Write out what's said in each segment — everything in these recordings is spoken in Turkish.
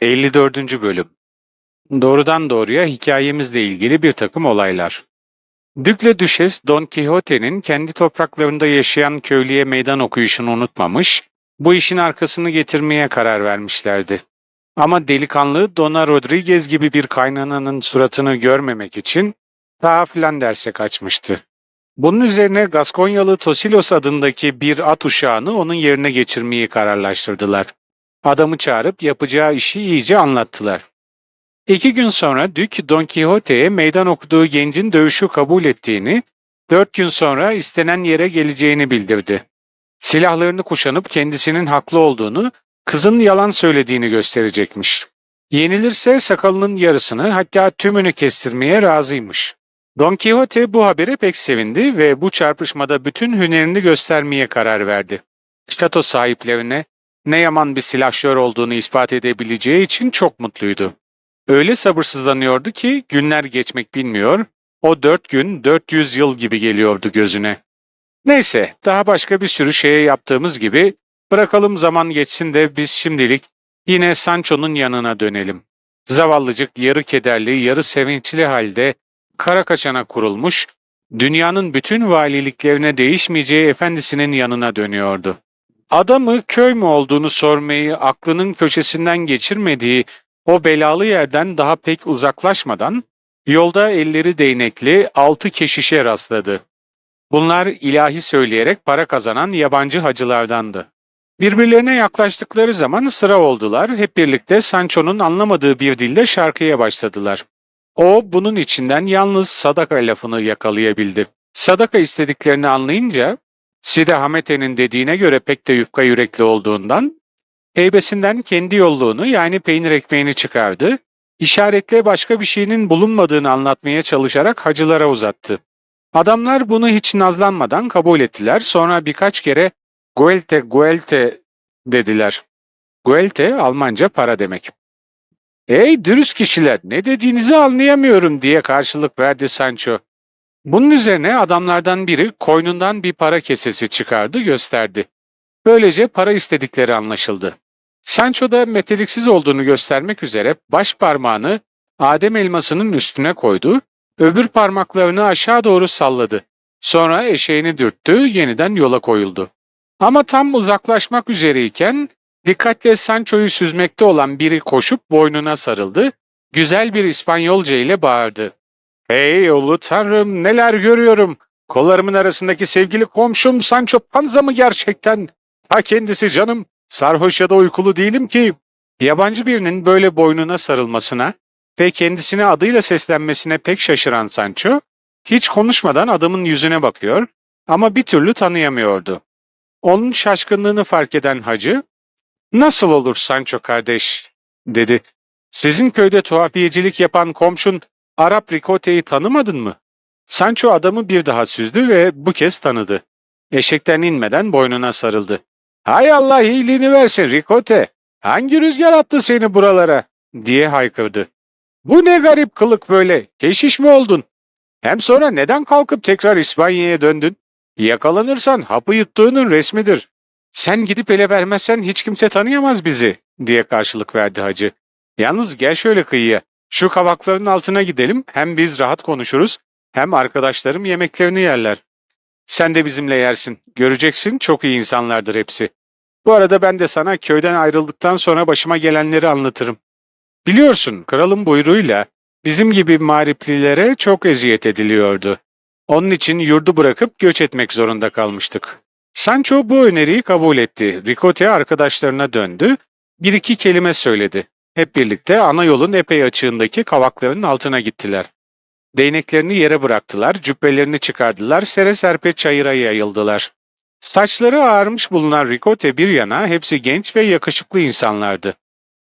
54. Bölüm Doğrudan doğruya hikayemizle ilgili bir takım olaylar. Dükle Düşes Don Quixote'nin kendi topraklarında yaşayan köylüye meydan okuyuşunu unutmamış, bu işin arkasını getirmeye karar vermişlerdi. Ama delikanlı Dona Rodriguez gibi bir kaynananın suratını görmemek için ta Flanders'e kaçmıştı. Bunun üzerine Gaskonyalı Tosilos adındaki bir at uşağını onun yerine geçirmeyi kararlaştırdılar. Adamı çağırıp yapacağı işi iyice anlattılar. İki gün sonra Dük Don Quixote'ye meydan okuduğu gencin dövüşü kabul ettiğini, dört gün sonra istenen yere geleceğini bildirdi. Silahlarını kuşanıp kendisinin haklı olduğunu, kızın yalan söylediğini gösterecekmiş. Yenilirse sakalının yarısını hatta tümünü kestirmeye razıymış. Don Quixote bu habere pek sevindi ve bu çarpışmada bütün hünerini göstermeye karar verdi. Şato sahiplerine ne yaman bir silahşör olduğunu ispat edebileceği için çok mutluydu. Öyle sabırsızlanıyordu ki günler geçmek bilmiyor, o dört gün 400 yıl gibi geliyordu gözüne. Neyse, daha başka bir sürü şeye yaptığımız gibi bırakalım zaman geçsin de biz şimdilik yine Sancho'nun yanına dönelim. Zavallıcık yarı kederli, yarı sevinçli halde kara kaçana kurulmuş, dünyanın bütün valiliklerine değişmeyeceği efendisinin yanına dönüyordu. Adamı köy mü olduğunu sormayı aklının köşesinden geçirmediği o belalı yerden daha pek uzaklaşmadan yolda elleri değnekli altı keşişe rastladı. Bunlar ilahi söyleyerek para kazanan yabancı hacılardandı. Birbirlerine yaklaştıkları zaman sıra oldular, hep birlikte Sancho'nun anlamadığı bir dilde şarkıya başladılar. O bunun içinden yalnız sadaka lafını yakalayabildi. Sadaka istediklerini anlayınca Side Hamete'nin dediğine göre pek de yufka yürekli olduğundan heybesinden kendi yolluğunu yani peynir ekmeğini çıkardı, işaretle başka bir şeyinin bulunmadığını anlatmaya çalışarak hacılara uzattı. Adamlar bunu hiç nazlanmadan kabul ettiler. Sonra birkaç kere Guelte, Guelte dediler. Guelte Almanca para demek. Ey dürüst kişiler ne dediğinizi anlayamıyorum diye karşılık verdi Sancho. Bunun üzerine adamlardan biri koynundan bir para kesesi çıkardı gösterdi. Böylece para istedikleri anlaşıldı. Sancho da meteliksiz olduğunu göstermek üzere baş parmağını Adem elmasının üstüne koydu, öbür parmaklarını aşağı doğru salladı. Sonra eşeğini dürttü, yeniden yola koyuldu. Ama tam uzaklaşmak üzereyken dikkatle Sancho'yu süzmekte olan biri koşup boynuna sarıldı, güzel bir İspanyolca ile bağırdı. Hey ulu tanrım neler görüyorum. Kollarımın arasındaki sevgili komşum Sancho Panza mı gerçekten? Ha kendisi canım. Sarhoş ya da uykulu değilim ki. Yabancı birinin böyle boynuna sarılmasına ve kendisine adıyla seslenmesine pek şaşıran Sancho, hiç konuşmadan adamın yüzüne bakıyor ama bir türlü tanıyamıyordu. Onun şaşkınlığını fark eden hacı, ''Nasıl olur Sancho kardeş?'' dedi. ''Sizin köyde tuhafiyecilik yapan komşun Arap Ricote'yi tanımadın mı? Sancho adamı bir daha süzdü ve bu kez tanıdı. Eşekten inmeden boynuna sarıldı. Hay Allah iyiliğini versin Ricote. Hangi rüzgar attı seni buralara? diye haykırdı. Bu ne garip kılık böyle. Keşiş mi oldun? Hem sonra neden kalkıp tekrar İspanya'ya döndün? Yakalanırsan hapı yuttuğunun resmidir. Sen gidip ele vermezsen hiç kimse tanıyamaz bizi, diye karşılık verdi hacı. Yalnız gel şöyle kıyıya. Şu kavakların altına gidelim, hem biz rahat konuşuruz, hem arkadaşlarım yemeklerini yerler. Sen de bizimle yersin. Göreceksin çok iyi insanlardır hepsi. Bu arada ben de sana köyden ayrıldıktan sonra başıma gelenleri anlatırım. Biliyorsun kralın buyruğuyla bizim gibi mağriplilere çok eziyet ediliyordu. Onun için yurdu bırakıp göç etmek zorunda kalmıştık. Sancho bu öneriyi kabul etti. Ricote arkadaşlarına döndü, bir iki kelime söyledi. Hep birlikte ana yolun epey açığındaki kavakların altına gittiler. Değneklerini yere bıraktılar, cübbelerini çıkardılar, sere serpe çayıra yayıldılar. Saçları ağarmış bulunan Ricote bir yana hepsi genç ve yakışıklı insanlardı.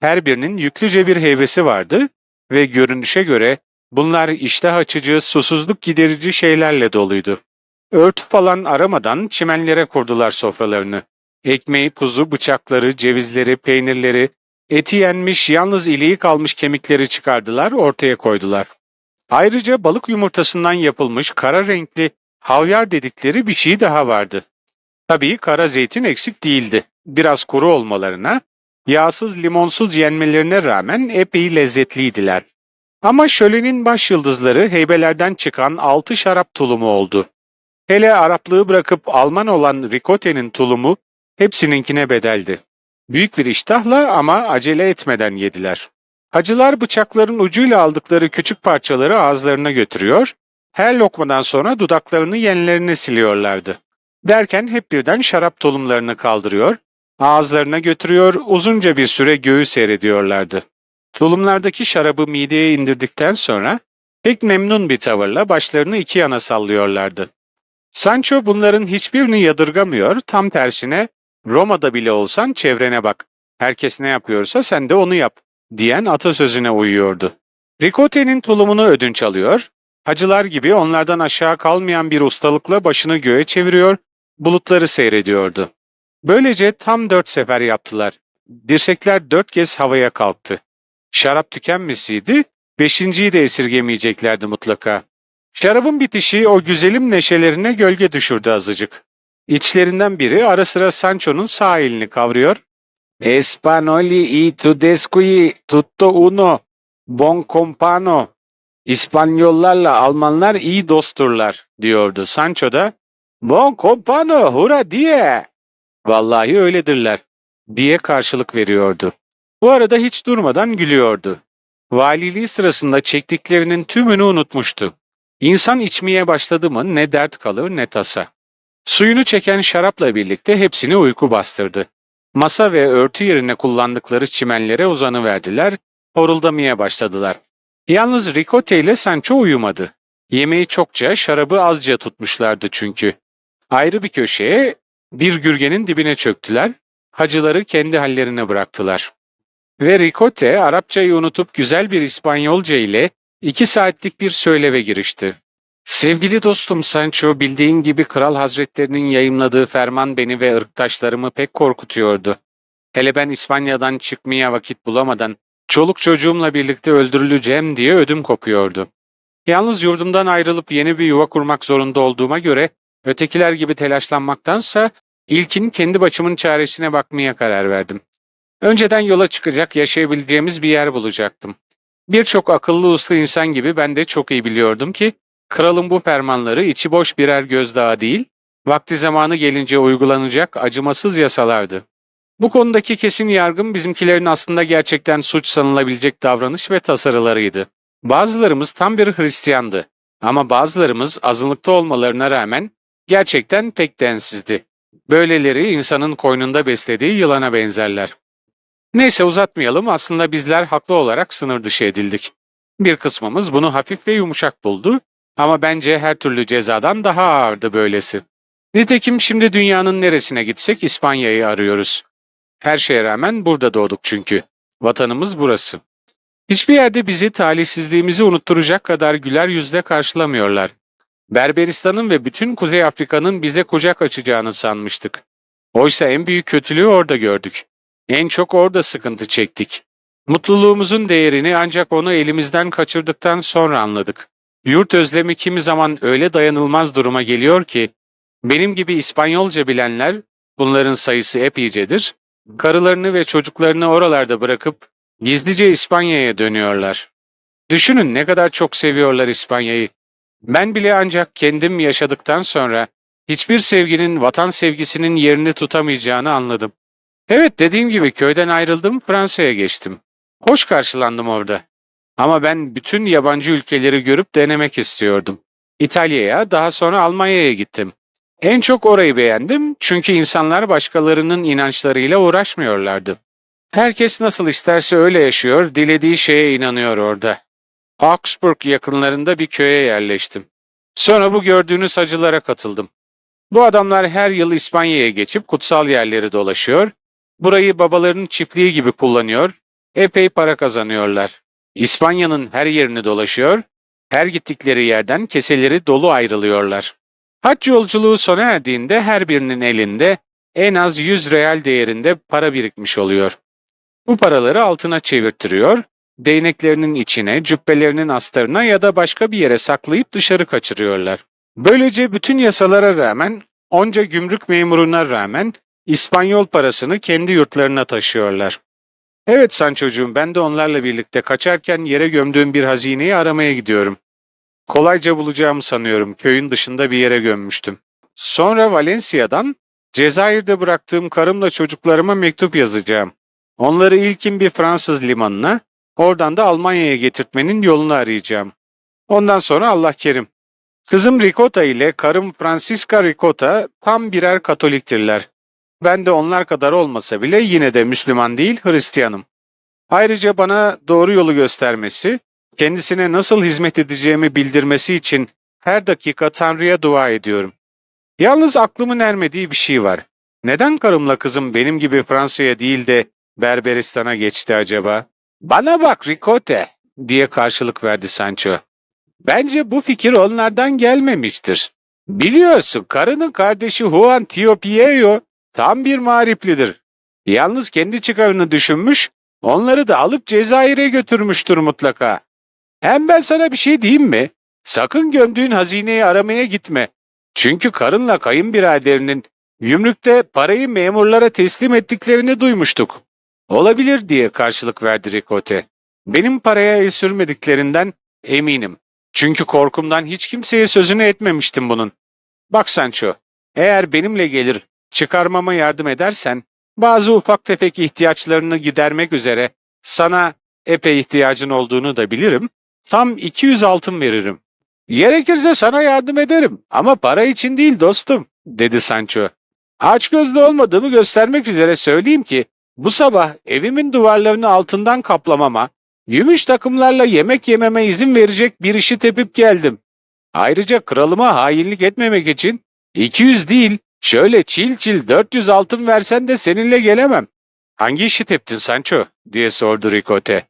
Her birinin yüklüce bir heybesi vardı ve görünüşe göre bunlar iştah açıcı, susuzluk giderici şeylerle doluydu. Örtü falan aramadan çimenlere kurdular sofralarını. Ekmeği, tuzu, bıçakları, cevizleri, peynirleri, eti yenmiş, yalnız iliği kalmış kemikleri çıkardılar, ortaya koydular. Ayrıca balık yumurtasından yapılmış kara renkli havyar dedikleri bir şey daha vardı. Tabii kara zeytin eksik değildi. Biraz kuru olmalarına yağsız limonsuz yenmelerine rağmen epey lezzetliydiler. Ama şölenin baş yıldızları heybelerden çıkan altı şarap tulumu oldu. Hele Araplığı bırakıp Alman olan Ricote'nin tulumu hepsininkine bedeldi. Büyük bir iştahla ama acele etmeden yediler. Hacılar bıçakların ucuyla aldıkları küçük parçaları ağızlarına götürüyor, her lokmadan sonra dudaklarını yenlerine siliyorlardı. Derken hep birden şarap tulumlarını kaldırıyor, ağızlarına götürüyor, uzunca bir süre göğü seyrediyorlardı. Tulumlardaki şarabı mideye indirdikten sonra pek memnun bir tavırla başlarını iki yana sallıyorlardı. Sancho bunların hiçbirini yadırgamıyor, tam tersine Roma'da bile olsan çevrene bak. Herkes ne yapıyorsa sen de onu yap diyen atasözüne uyuyordu. Ricote'nin tulumunu ödünç alıyor, hacılar gibi onlardan aşağı kalmayan bir ustalıkla başını göğe çeviriyor, bulutları seyrediyordu. Böylece tam dört sefer yaptılar. Dirsekler dört kez havaya kalktı. Şarap tükenmesiydi, beşinciyi de esirgemeyeceklerdi mutlaka. Şarabın bitişi o güzelim neşelerine gölge düşürdü azıcık. İçlerinden biri ara sıra Sancho'nun sağ elini kavruyor. Espanoli y Tudescu'yi tutto uno, bon compano. İspanyollarla Almanlar iyi dostturlar diyordu. Sancho da bon compano hura diye. Vallahi öyledirler diye karşılık veriyordu. Bu arada hiç durmadan gülüyordu. Valiliği sırasında çektiklerinin tümünü unutmuştu. İnsan içmeye başladı mı ne dert kalır ne tasa. Suyunu çeken şarapla birlikte hepsini uyku bastırdı. Masa ve örtü yerine kullandıkları çimenlere uzanıverdiler, horuldamaya başladılar. Yalnız Ricote ile Sancho uyumadı. Yemeği çokça, şarabı azca tutmuşlardı çünkü. Ayrı bir köşeye, bir gürgenin dibine çöktüler, hacıları kendi hallerine bıraktılar. Ve Ricote, Arapçayı unutup güzel bir İspanyolca ile iki saatlik bir söyleve girişti. Sevgili dostum Sancho, bildiğin gibi Kral Hazretlerinin yayımladığı ferman beni ve ırktaşlarımı pek korkutuyordu. Hele ben İspanya'dan çıkmaya vakit bulamadan, çoluk çocuğumla birlikte öldürüleceğim diye ödüm kopuyordu. Yalnız yurdumdan ayrılıp yeni bir yuva kurmak zorunda olduğuma göre, ötekiler gibi telaşlanmaktansa, ilkin kendi başımın çaresine bakmaya karar verdim. Önceden yola çıkacak, yaşayabileceğimiz bir yer bulacaktım. Birçok akıllı uslu insan gibi ben de çok iyi biliyordum ki, Kralın bu fermanları içi boş birer gözdağı değil, vakti zamanı gelince uygulanacak acımasız yasalardı. Bu konudaki kesin yargım bizimkilerin aslında gerçekten suç sanılabilecek davranış ve tasarılarıydı. Bazılarımız tam bir Hristiyandı ama bazılarımız azınlıkta olmalarına rağmen gerçekten pek densizdi. Böyleleri insanın koynunda beslediği yılana benzerler. Neyse uzatmayalım aslında bizler haklı olarak sınır dışı edildik. Bir kısmımız bunu hafif ve yumuşak buldu ama bence her türlü cezadan daha ağırdı böylesi. Nitekim şimdi dünyanın neresine gitsek İspanya'yı arıyoruz. Her şeye rağmen burada doğduk çünkü. Vatanımız burası. Hiçbir yerde bizi talihsizliğimizi unutturacak kadar güler yüzle karşılamıyorlar. Berberistan'ın ve bütün Kuzey Afrika'nın bize kucak açacağını sanmıştık. Oysa en büyük kötülüğü orada gördük. En çok orada sıkıntı çektik. Mutluluğumuzun değerini ancak onu elimizden kaçırdıktan sonra anladık. Yurt özlemi kimi zaman öyle dayanılmaz duruma geliyor ki, benim gibi İspanyolca bilenler, bunların sayısı epeycedir, karılarını ve çocuklarını oralarda bırakıp gizlice İspanya'ya dönüyorlar. Düşünün ne kadar çok seviyorlar İspanya'yı. Ben bile ancak kendim yaşadıktan sonra hiçbir sevginin vatan sevgisinin yerini tutamayacağını anladım. Evet dediğim gibi köyden ayrıldım Fransa'ya geçtim. Hoş karşılandım orada. Ama ben bütün yabancı ülkeleri görüp denemek istiyordum. İtalya'ya, daha sonra Almanya'ya gittim. En çok orayı beğendim çünkü insanlar başkalarının inançlarıyla uğraşmıyorlardı. Herkes nasıl isterse öyle yaşıyor, dilediği şeye inanıyor orada. Augsburg yakınlarında bir köye yerleştim. Sonra bu gördüğünüz hacılara katıldım. Bu adamlar her yıl İspanya'ya geçip kutsal yerleri dolaşıyor, burayı babalarının çiftliği gibi kullanıyor, epey para kazanıyorlar. İspanya'nın her yerini dolaşıyor, her gittikleri yerden keseleri dolu ayrılıyorlar. Hac yolculuğu sona erdiğinde her birinin elinde en az 100 real değerinde para birikmiş oluyor. Bu paraları altına çevirttiriyor, değneklerinin içine, cübbelerinin astarına ya da başka bir yere saklayıp dışarı kaçırıyorlar. Böylece bütün yasalara rağmen, onca gümrük memuruna rağmen İspanyol parasını kendi yurtlarına taşıyorlar. Evet Sancho'cuğum ben de onlarla birlikte kaçarken yere gömdüğüm bir hazineyi aramaya gidiyorum. Kolayca bulacağımı sanıyorum. Köyün dışında bir yere gömmüştüm. Sonra Valencia'dan Cezayir'de bıraktığım karımla çocuklarıma mektup yazacağım. Onları ilkin bir Fransız limanına, oradan da Almanya'ya getirtmenin yolunu arayacağım. Ondan sonra Allah kerim. Kızım Ricotta ile karım Francisca Ricotta tam birer Katoliktirler. Ben de onlar kadar olmasa bile yine de Müslüman değil Hristiyanım. Ayrıca bana doğru yolu göstermesi, kendisine nasıl hizmet edeceğimi bildirmesi için her dakika Tanrı'ya dua ediyorum. Yalnız aklımın ermediği bir şey var. Neden karımla kızım benim gibi Fransa'ya değil de Berberistan'a geçti acaba? Bana bak Ricote diye karşılık verdi Sancho. Bence bu fikir onlardan gelmemiştir. Biliyorsun karının kardeşi Juan Tio Piero tam bir mağriplidir. Yalnız kendi çıkarını düşünmüş, onları da alıp Cezayir'e götürmüştür mutlaka. Hem ben sana bir şey diyeyim mi? Sakın gömdüğün hazineyi aramaya gitme. Çünkü karınla kayınbiraderinin gümrükte parayı memurlara teslim ettiklerini duymuştuk. Olabilir diye karşılık verdi Ricote. Benim paraya el sürmediklerinden eminim. Çünkü korkumdan hiç kimseye sözünü etmemiştim bunun. Bak Sancho, eğer benimle gelir, çıkarmama yardım edersen, bazı ufak tefek ihtiyaçlarını gidermek üzere sana epey ihtiyacın olduğunu da bilirim. Tam 200 altın veririm. Gerekirse sana yardım ederim ama para için değil dostum, dedi Sancho. Açgözlü olmadığımı göstermek üzere söyleyeyim ki, bu sabah evimin duvarlarını altından kaplamama, gümüş takımlarla yemek yememe izin verecek bir işi tepip geldim. Ayrıca kralıma hainlik etmemek için 200 değil, şöyle çil çil 400 altın versen de seninle gelemem. Hangi işi teptin Sancho? diye sordu Ricote.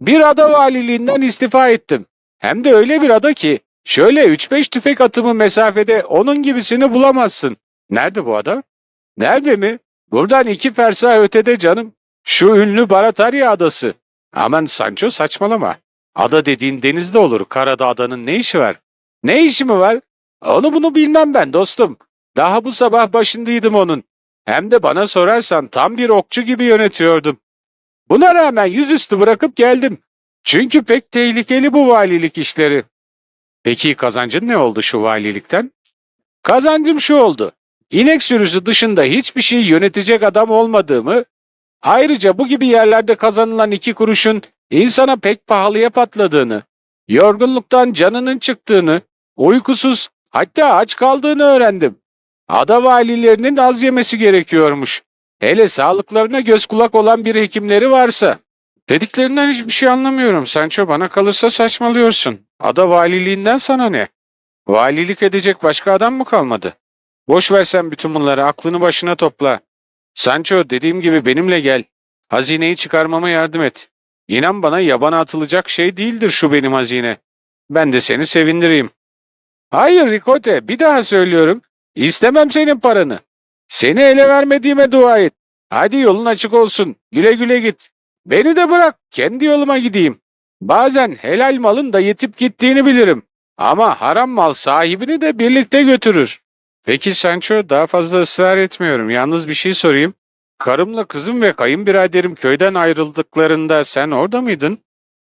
Bir ada valiliğinden istifa ettim. Hem de öyle bir ada ki şöyle 3-5 tüfek atımı mesafede onun gibisini bulamazsın. Nerede bu ada? Nerede mi? Buradan iki fersah ötede canım. Şu ünlü Baratarya adası. Aman Sancho saçmalama. Ada dediğin denizde olur. Karada adanın ne işi var? Ne işi mi var? Onu bunu bilmem ben dostum. Daha bu sabah başındaydım onun. Hem de bana sorarsan tam bir okçu gibi yönetiyordum. Buna rağmen yüzüstü bırakıp geldim. Çünkü pek tehlikeli bu valilik işleri. Peki kazancın ne oldu şu valilikten? Kazancım şu oldu. İnek sürüsü dışında hiçbir şey yönetecek adam olmadığımı, ayrıca bu gibi yerlerde kazanılan iki kuruşun insana pek pahalıya patladığını, yorgunluktan canının çıktığını, uykusuz hatta aç kaldığını öğrendim. Ada valilerinin az yemesi gerekiyormuş. Hele sağlıklarına göz kulak olan bir hekimleri varsa. Dediklerinden hiçbir şey anlamıyorum. Sancho bana kalırsa saçmalıyorsun. Ada valiliğinden sana ne? Valilik edecek başka adam mı kalmadı? Boş versen bütün bunları aklını başına topla. Sancho dediğim gibi benimle gel. Hazineyi çıkarmama yardım et. İnan bana yabana atılacak şey değildir şu benim hazine. Ben de seni sevindireyim. Hayır Ricote bir daha söylüyorum. İstemem senin paranı. Seni ele vermediğime dua et. Hadi yolun açık olsun. Güle güle git. Beni de bırak. Kendi yoluma gideyim. Bazen helal malın da yetip gittiğini bilirim. Ama haram mal sahibini de birlikte götürür. Peki Sancho daha fazla ısrar etmiyorum. Yalnız bir şey sorayım. Karımla kızım ve kayınbiraderim köyden ayrıldıklarında sen orada mıydın?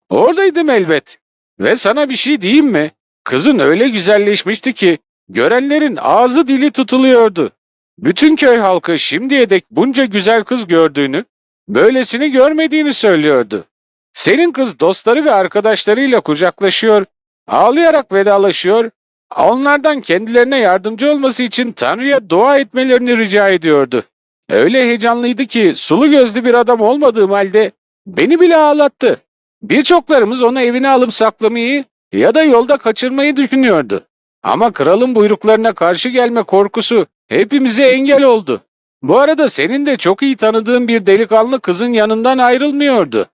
Oradaydım elbet. Ve sana bir şey diyeyim mi? Kızın öyle güzelleşmişti ki görenlerin ağzı dili tutuluyordu. Bütün köy halkı şimdiye dek bunca güzel kız gördüğünü, böylesini görmediğini söylüyordu. Senin kız dostları ve arkadaşlarıyla kucaklaşıyor, ağlayarak vedalaşıyor, onlardan kendilerine yardımcı olması için Tanrı'ya dua etmelerini rica ediyordu. Öyle heyecanlıydı ki sulu gözlü bir adam olmadığım halde beni bile ağlattı. Birçoklarımız onu evine alıp saklamayı ya da yolda kaçırmayı düşünüyordu. Ama kralın buyruklarına karşı gelme korkusu hepimize engel oldu. Bu arada senin de çok iyi tanıdığın bir delikanlı kızın yanından ayrılmıyordu.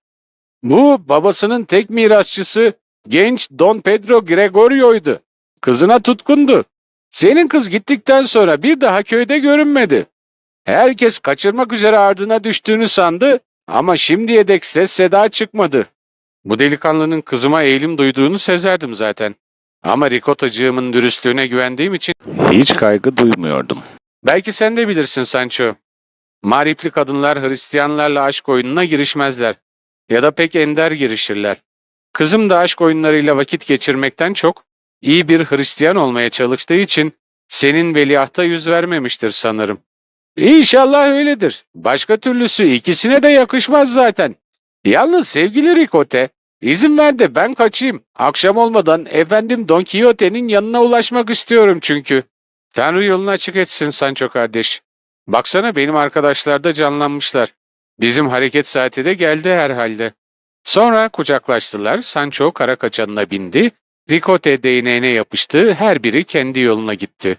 Bu babasının tek mirasçısı genç Don Pedro Gregorio'ydu. Kızına tutkundu. Senin kız gittikten sonra bir daha köyde görünmedi. Herkes kaçırmak üzere ardına düştüğünü sandı ama şimdiye dek ses seda çıkmadı. Bu delikanlının kızıma eğilim duyduğunu sezerdim zaten. Ama rikotacığımın dürüstlüğüne güvendiğim için hiç kaygı duymuyordum. Belki sen de bilirsin Sancho. Maripli kadınlar Hristiyanlarla aşk oyununa girişmezler. Ya da pek ender girişirler. Kızım da aşk oyunlarıyla vakit geçirmekten çok iyi bir Hristiyan olmaya çalıştığı için senin veliahta yüz vermemiştir sanırım. İnşallah öyledir. Başka türlüsü ikisine de yakışmaz zaten. Yalnız sevgili Ricote, izin ver de ben kaçayım. Akşam olmadan efendim Don Quixote'nin yanına ulaşmak istiyorum çünkü. Tanrı yolunu açık etsin Sancho kardeş. Baksana benim arkadaşlar da canlanmışlar. Bizim hareket saati de geldi herhalde. Sonra kucaklaştılar, Sancho kara kaçanına bindi, Ricote değneğine yapıştı, her biri kendi yoluna gitti.